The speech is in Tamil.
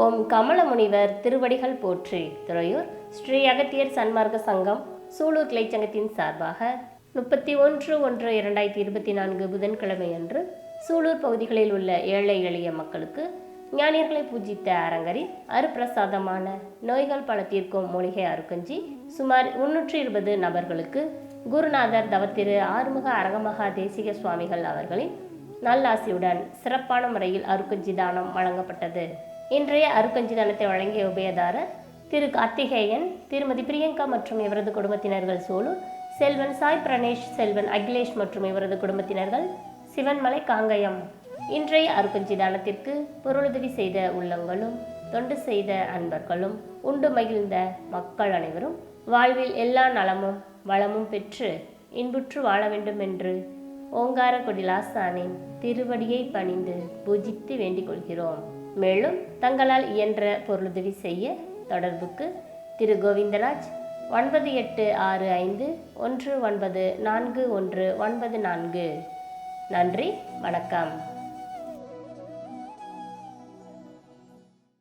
ஓம் கமலமுனிவர் திருவடிகள் போற்றி. துறையூர் ஸ்ரீ அகத்தியர் சன்மார்க்க சங்கம் சூலூர் கிளைச்சங்கத்தின் சார்பாக முப்பத்தி ஒன்று ஒன்று இரண்டாயிரத்தி இருபத்தி நான்கு புதன்கிழமை அன்று சூலூர் பகுதிகளில் உள்ள ஏழை எளிய மக்களுக்கு ஞானியர்களை பூஜித்த அரங்கரில் அருப்பிரசாதமான நோய்கள் பல தீர்க்கும் மூலிகை அருக்கஞ்சி சுமார் முன்னூற்றி இருபது நபர்களுக்கு குருநாதர் தவத்திரு ஆறுமுக அரங்கமகா தேசிக சுவாமிகள் அவர்களின் நல்லாசியுடன் சிறப்பான முறையில் அருக்கஞ்சி தானம் வழங்கப்பட்டது. இன்றைய அருக்கஞ்சி தானத்தை வழங்கிய உபயதாரர் திரு கார்த்திகேயன் திருமதி பிரியங்கா மற்றும் இவரது குடும்பத்தினர்கள் சோலு செல்வன் சாய் பிரணேஷ் செல்வன் அகிலேஷ் மற்றும் இவரது குடும்பத்தினர்கள் சிவன்மலை காங்கயம். இன்றைய அருக்கஞ்சி தானத்திற்கு பொருளுதவி செய்த உள்ளங்களும் தொண்டு செய்த அன்பர்களும் உண்டு மகிழ்ந்த மக்கள் அனைவரும் வாழ்வில் எல்லா நலமும் வளமும் பெற்று இன்புற்று வாழ வேண்டும் என்று ஓங்கார கொடிலாசானின் திருவடியை பணிந்து பூஜித்து வேண்டிக் கொள்கிறோம். மேலும் தங்களால் இயன்ற பொருளுதவி செய்ய தொடர்புக்கு திரு கோவிந்தராஜ் ஒன்பது எட்டு ஆறு ஐந்து ஒன்று ஒன்பது நான்கு ஒன்று ஒன்பது நான்கு. நன்றி வணக்கம்.